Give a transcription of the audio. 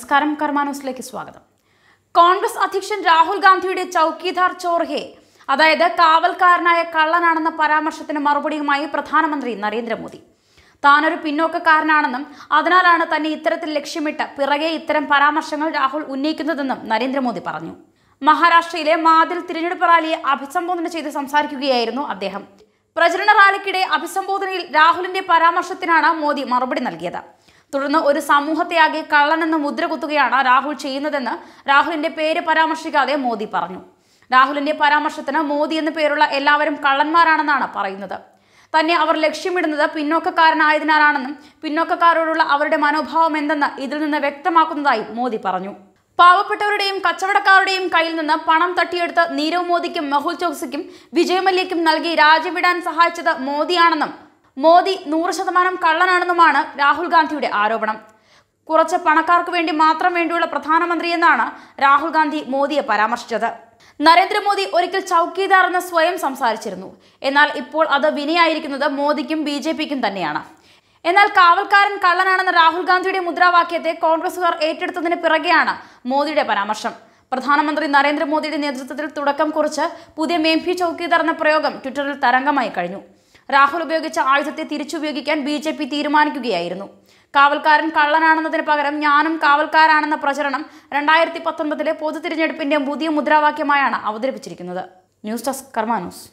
നമസ്കാരം കർമാനൂസിലേക്ക് സ്വാഗതം. കോൺഗ്രസ് അധ്യക്ഷൻ രാഹുൽ ഗാന്ധിയുടെ ചൌക്കിദാർ ചോർഹെ അതായത് കാവൽക്കാരനായ കള്ളനാണെന്ന പരാമർശത്തിന് മറുപടിയുമായി പ്രധാനമന്ത്രി നരേന്ദ്രമോദി. താനൊരു പിന്നോക്കക്കാരനാണെന്നും അതിനാലാണ് തന്നെ ഇത്തരത്തിൽ ലക്ഷ്യമിട്ട് പിറകെ ഇത്തരം പരാമർശങ്ങൾ രാഹുൽ ഉന്നയിക്കുന്നതെന്നും നരേന്ദ്രമോദി പറഞ്ഞു. മഹാരാഷ്ട്രയിലെ മാതിൽ തിരഞ്ഞെടുപ്പ് റാലിയെ അഭിസംബോധന ചെയ്ത് സംസാരിക്കുകയായിരുന്നു അദ്ദേഹം. പ്രചരണ റാലിക്കിടെ അഭിസംബോധനയിൽ രാഹുലിന്റെ പരാമർശത്തിനാണ് മോദി മറുപടി നൽകിയത്. തുടർന്ന് ഒരു സമൂഹത്തെ സമൂഹത്തെയാകെ കള്ളനെന്ന് മുദ്ര കുത്തുകയാണ് രാഹുൽ ചെയ്യുന്നതെന്ന് രാഹുലിന്റെ പേര് പരാമർശിക്കാതെ മോദി പറഞ്ഞു. രാഹുലിന്റെ പരാമർശത്തിന് മോദി എന്നു പേരുള്ള എല്ലാവരും കള്ളന്മാരാണെന്നാണ് പറയുന്നത്. തന്നെ അവർ ലക്ഷ്യമിടുന്നത് പിന്നോക്കക്കാരനായതിനാലാണെന്നും പിന്നോക്കക്കാരോടുള്ള അവരുടെ മനോഭാവം എന്തെന്ന് ഇതിൽ നിന്ന് വ്യക്തമാക്കുന്നതായി മോദി പറഞ്ഞു. പാവപ്പെട്ടവരുടെയും കച്ചവടക്കാരുടെയും കയ്യിൽ നിന്ന് പണം തട്ടിയെടുത്ത് നീരവ് മോദിക്കും മെഹുൽ ചോക്സിക്കും വിജയ് മല്യയ്ക്കും നൽകി രാജ്യവിടാൻ സഹായിച്ചത് മോദിയാണെന്നും മോദി നൂറ് ശതമാനം കള്ളനാണെന്നുമാണ് രാഹുൽ ഗാന്ധിയുടെ ആരോപണം. കുറച്ച് പണക്കാർക്ക് വേണ്ടി മാത്രം വേണ്ടിയുള്ള പ്രധാനമന്ത്രിയെന്നാണ് രാഹുൽ ഗാന്ധി മോദിയെ പരാമർശിച്ചത്. നരേന്ദ്രമോദി ഒരിക്കൽ ചൌക്കീദാർ എന്ന് സ്വയം സംസാരിച്ചിരുന്നു. എന്നാൽ ഇപ്പോൾ അത് വിനയായിരിക്കുന്നത് മോദിക്കും ബി ജെ പിക്കും തന്നെയാണ്. എന്നാൽ കാവൽക്കാരൻ കള്ളനാണെന്ന രാഹുൽ ഗാന്ധിയുടെ മുദ്രാവാക്യത്തെ കോൺഗ്രസുകാർ ഏറ്റെടുത്തതിന് പിറകെയാണ് മോദിയുടെ പരാമർശം. പ്രധാനമന്ത്രി നരേന്ദ്രമോദിയുടെ നേതൃത്വത്തിൽ തുടക്കം കുറിച്ച് പുതിയ മേംഫി ചൌക്കീദാർ എന്ന പ്രയോഗം ട്വിറ്ററിൽ തരംഗമായി കഴിഞ്ഞു. രാഹുൽ ഉപയോഗിച്ച ആയുധത്തെ തിരിച്ചുപയോഗിക്കാൻ ബി ജെ പി തീരുമാനിക്കുകയായിരുന്നു. കാവൽക്കാരൻ കള്ളനാണെന്നതിന് പകരം ഞാനും കാവൽക്കാരാണെന്ന പ്രചരണം രണ്ടായിരത്തി പത്തൊൻപതിലെ പൊതു തിരഞ്ഞെടുപ്പിന്റെ പുതിയ മുദ്രാവാക്യമായാണ് അവതരിപ്പിച്ചിരിക്കുന്നത്. News desk Karma news